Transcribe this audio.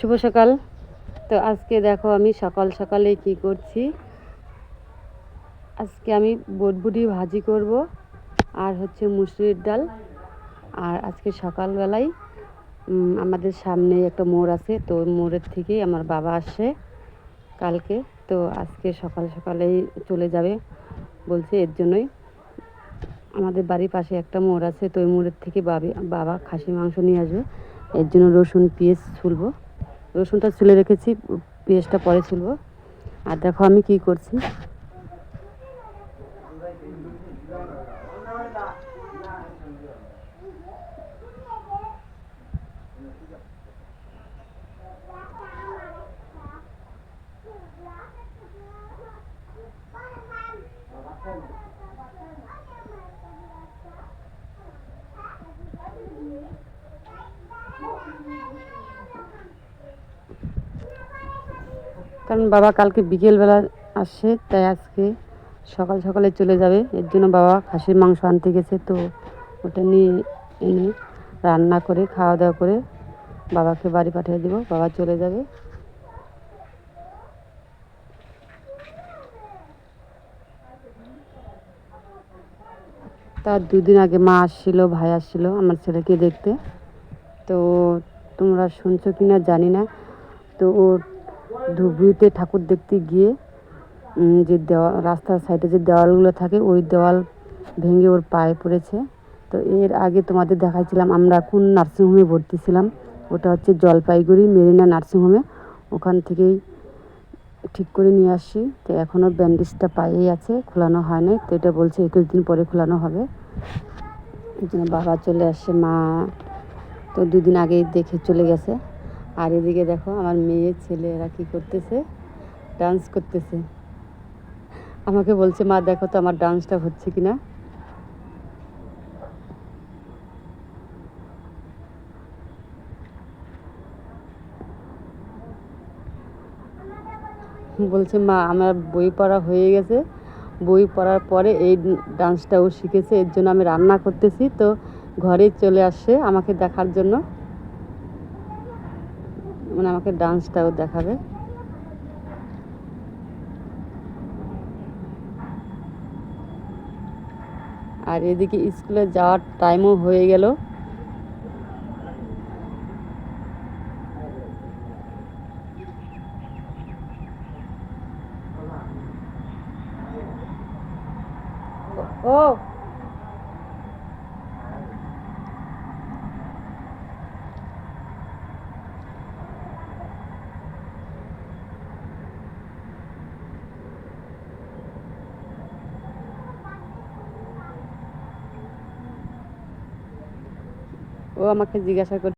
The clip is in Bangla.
শুভ সকাল। তো আজকে দেখো আমি সকাল সকালে কি করছি? আজকে আমি বটবুটি ভাজি করব আর হচ্ছে মুসুরির ডাল। আর আজকে সকালবেলায় আমাদের সামনে একটা মোড় আছে, তো ওই মোড়ের থেকেই আমার বাবা আসে কালকে। তো আজকে সকাল সকালেই চলে যাবে বলছে এর জন্যই। আমাদের বাড়ির পাশে একটা মোড় আছে, তো ওই মোড়ের থেকে বাবি, বাবা খাসি মাংস নিয়ে আসবে। এর জন্য রসুন, পেঁয়াজ ছুলবো। রসুনটা ছুলে রেখেছি পেঁয়াজটা পরে ছুলবো। আর দেখো আমি কি করছি। কারণ বাবা কালকে বিকেলবেলা আসে, তাই আজকে সকাল সকালে চলে যাবে। এর জন্য বাবা খাসির মাংস আনতে গেছে, তো ওটা নিয়ে এনে রান্না করে, খাওয়া দাওয়া করে বাবাকে বাড়ি পাঠিয়ে দেবো। বাবা চলে যাবে। তার দুদিন আগে মা আসছিল, ভাই আসছিল আমার ছেলেকে দেখতে। তো তোমরা শুনছো কি না জানি না। তো ওর ধুবড়িতে ঠাকুর দেখতে গিয়ে যে দেওয়া রাস্তার সাইডে যে দেওয়ালগুলো থাকে, ওই দেওয়াল ভেঙে ওর পায়ে পড়েছে। তো এর আগে তোমাদের দেখাইছিলাম, আমরা কোন নার্সিংহোমে ভর্তি ছিলাম, ওটা হচ্ছে জলপাইগুড়ি মেরিনা নার্সিংহোমে। ওখান থেকেই ঠিক করে নিয়ে আসি। তো এখনও ব্যান্ডেজটা পায়েই আছে, খোলানো হয় নাই। তো এটা বলছে একুশ দিন পরে খোলানো হবে। এই জন্য বাবা চলে আসে, মা তো দুদিন আগেই দেখে চলে গেছে। আর এদিকে দেখো আমার মেয়ে ছেলে এরা কী করতেছে? ডান্স করতেছে। আমাকে বলছে, মা, দেখো তো আমার ডান্সটা হচ্ছে কি না বলছে, মা, আমার বই পড়া হয়ে গেছে। বই পড়ার পরে এই ডান্সটাও শিখেছে। এর জন্য আমি রান্না করতেছি। তো ঘরে চলে আসছে আমাকে দেখার জন্য। মানে আমাকে ডান্সটাও দেখাবে। আর এদিকে স্কুলে যাওয়ার টাইমও হয়ে গেল। ও। ও আমাকে জিজ্ঞাসা করছে